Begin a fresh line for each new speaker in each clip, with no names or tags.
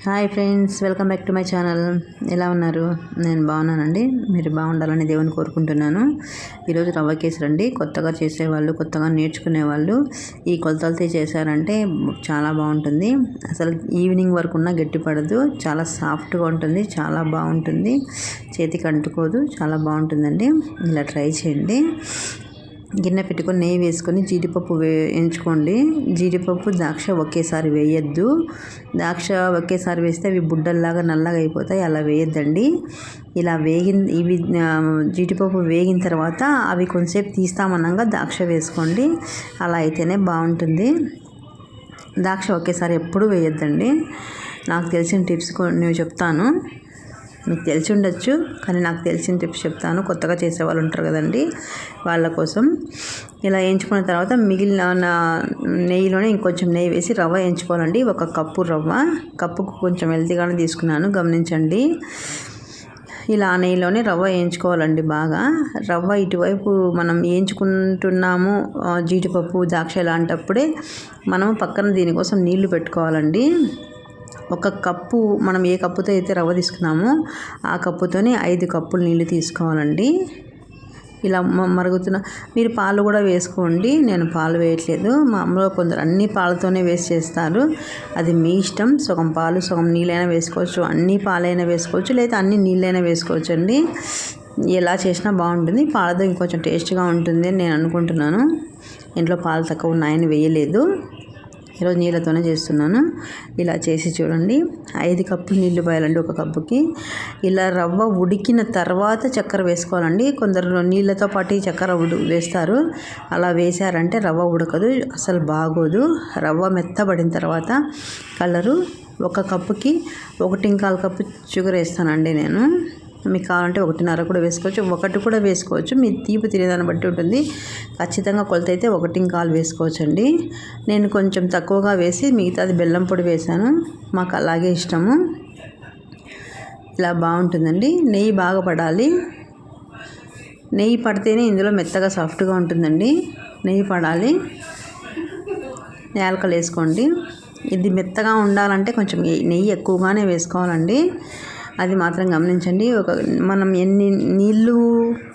Hi friends welcome back to my channel. ఎలా ఉన్నారు? నేను బాగున్నానండి. మీరు బాగుండాలని దేవుని కోరుకుంటున్నాను. ఈరోజు రవ్వ కేసరి అండి కొత్తగా చేసేవాళ్ళు కొత్తగా నేర్చుకునే వాళ్ళు ఈ కొలతలతో చేశారంటే చాలా బాగుంటుంది. అసలు ఈవినింగ్ వరకు ఉన్న గట్టి పడదు. చాలా సాఫ్ట్గా ఉంటుంది. చాలా బాగుంటుంది. చేతికి అంటుకోదు. చాలా బాగుంటుందండి. ఇలా ట్రై చేయండి. గిన్నె పెట్టుకొని నెయ్యి వేసుకొని జీడిపప్పు వే ఎంచుకోండి జీడిపప్పు ద్రాక్ష ఒకేసారి వేయద్దు. ద్రాక్ష ఒకేసారి వేస్తే అవి బుడ్డల్లాగా నల్లగా అయిపోతాయి. అలా వేయద్దండి. ఇలా వేగిన ఇవి జీడిపప్పు వేగిన తర్వాత అవి కొంచెంసేపు తీస్తామన్నాక ద్రాక్ష వేసుకోండి. అలా అయితేనే బాగుంటుంది. ద్రాక్ష ఒకేసారి ఎప్పుడు వేయద్దండి. నాకు తెలిసిన టిప్స్ కొన్ని చెప్తాను. మీకు తెలిసి ఉండొచ్చు కానీ నాకు తెలిసిన టిప్స్ చెప్తాను. కొత్తగా చేసే వాళ్ళు ఉంటారు కదండి వాళ్ళ కోసం. ఇలా వేయించుకున్న తర్వాత మిగిలిన నెయ్యిలోనే ఇంకొంచెం నెయ్యి వేసి రవ్వ వేయించుకోవాలండి. ఒక కప్పు రవ్వ కప్పుకు కొంచెం హెల్తీగానే తీసుకున్నాను గమనించండి. ఇలా నెయ్యిలోనే రవ్వ వేయించుకోవాలండి బాగా. రవ్వ ఇటువైపు మనం వేయించుకుంటున్నాము జీడిపప్పు ద్రాక్ష ఇలాంటప్పుడే మనం పక్కన దీనికోసం నీళ్ళు పెట్టుకోవాలండి. ఒక కప్పు మనం ఏ కప్పుతో అయితే రవ్వ తీసుకున్నామో ఆ కప్పుతోనే ఐదు కప్పులు నీళ్ళు తీసుకోవాలండి. ఇలా మరుగుతున్న మీరు పాలు కూడా వేసుకోండి. నేను పాలు వేయట్లేదు. మా అమ్మలో కొందరు అన్ని పాలతోనే వేస్ట్ చేస్తారు. అది మీ ఇష్టం. సగం పాలు సగం నీళ్ళైనా వేసుకోవచ్చు. అన్ని పాలైనా వేసుకోవచ్చు. లేదా అన్ని నీళ్ళైనా వేసుకోవచ్చు అండి ఎలా చేసినా బాగుంటుంది. పాలతో ఇంకొంచెం టేస్ట్గా ఉంటుంది అని నేను అనుకుంటున్నాను. ఇంట్లో పాలు తక్కువ ఉన్నాయని వేయలేదు. ఈరోజు నీళ్ళతోనే చేస్తున్నాను. ఇలా చేసి చూడండి. ఐదు కప్పులు నీళ్ళు పోయాలండి ఒక కప్పుకి. ఇలా రవ్వ ఉడికిన తర్వాత చక్కెర వేసుకోవాలండి. కొందరు నీళ్ళతో పాటు చక్కెర ఉడు వేస్తారు. అలా వేశారంటే రవ్వ ఉడకదు అసలు బాగోదు. రవ్వ మెత్తబడిన తర్వాత కలరు ఒక కప్పుకి ఒకటి ఇంకాలు కప్పు షుగర్ వేస్తానండి నేను. మీకు కావాలంటే ఒకటిన్నర కూడా వేసుకోవచ్చు ఒకటి కూడా వేసుకోవచ్చు. మీ తీపి తినేదాన్ని బట్టి ఉంటుంది. ఖచ్చితంగా కొలత అయితే ఒకటి కాలు వేసుకోవచ్చండి. నేను కొంచెం తక్కువగా వేసి మిగతాది బెల్లం పొడి వేశాను. మాకు అలాగే ఇష్టము. ఇలా బాగుంటుందండి. నెయ్యి బాగా పడాలి. నెయ్యి పడితేనే ఇందులో మెత్తగా సాఫ్ట్గా ఉంటుందండి. నెయ్యి పడాలి. యాలకలు వేసుకోండి. ఇది మెత్తగా ఉండాలంటే కొంచెం నెయ్యి ఎక్కువగానే వేసుకోవాలండి. అది మాత్రం గమనించండి. ఒక మనం ఎన్ని నీళ్ళు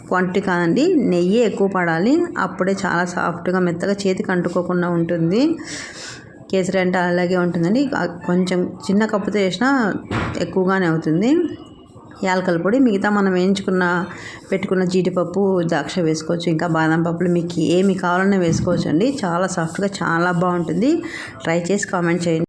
క్వాంటిటీ కాదండి నెయ్యి ఎక్కువ పడాలి. అప్పుడే చాలా సాఫ్ట్గా మెత్తగా చేతికి అంటుకోకుండా ఉంటుంది. కేసరి అంటే అలాగే ఉంటుందండి. కొంచెం చిన్న కప్పుతో చేసినా ఎక్కువగానే అవుతుంది. యాలకల పొడి మిగతా మనం వేయించుకున్న పెట్టుకున్న జీడిపప్పు ద్రాక్ష వేసుకోవచ్చు ఇంకా బాదం పప్పులు మీకు ఏమి కావాలన్నా వేసుకోవచ్చు అండి చాలా సాఫ్ట్గా చాలా బాగుంటుంది. ట్రై చేసి కామెంట్ చేయండి.